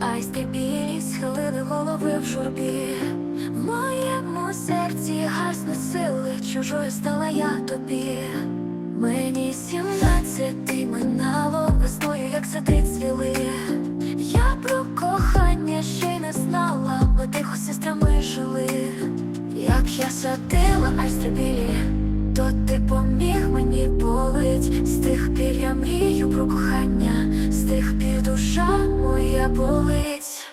айсти білі схилили голови в журбі. В моєму серці гасне сили, чужою стала я тобі. Мені сімнадцять і минало весною, як сади цвіли. Я про кохання ще й не знала, ми тихо сестрами жили. Як я садила айстри білі, то ти поміг мені болить. З тих пір я мрію про кохання, тих пір душа моя болить.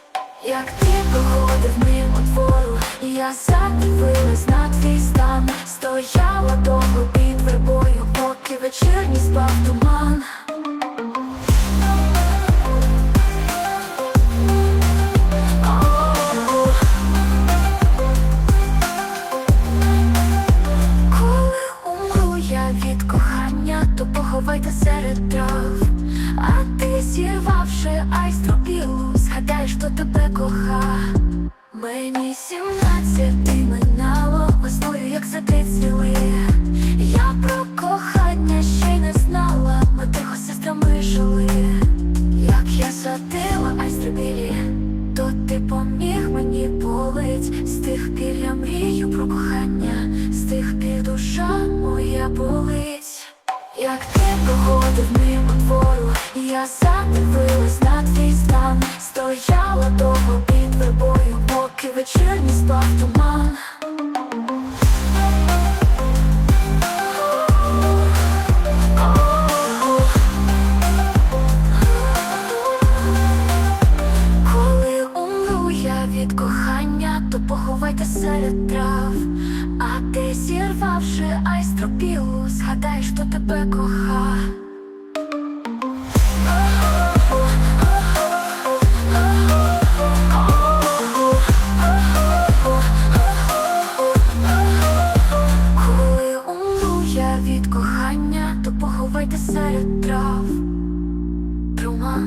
Як ти проходив мимо двору, я задивилась на твій стан, стояла довго під вербою, поки вечірній спав туман. Коли умру я від кохання, то поховайте серед трав. А ти зірвавши айстру білу, згадай, що тебе коха. Мені сімнадцять і минало весною, як сади цвіли. Я про кохання ще й не знала, ми тихо сестрами жили. Як я садила айстри білі, то ти поміг мені болить. З тих пір я мрію про кохання, з тих пір душа моя болить. Як ти проходив двору, і я задивилась на твій стан, стояла довго під вербою, поки вечірній спав туман. Коли умру від кохання, то поховайте серед трав. А ти зірвавши айстру білу, згадай, що тебе коха. Я від кохання, то поховайте серед трав. Трума.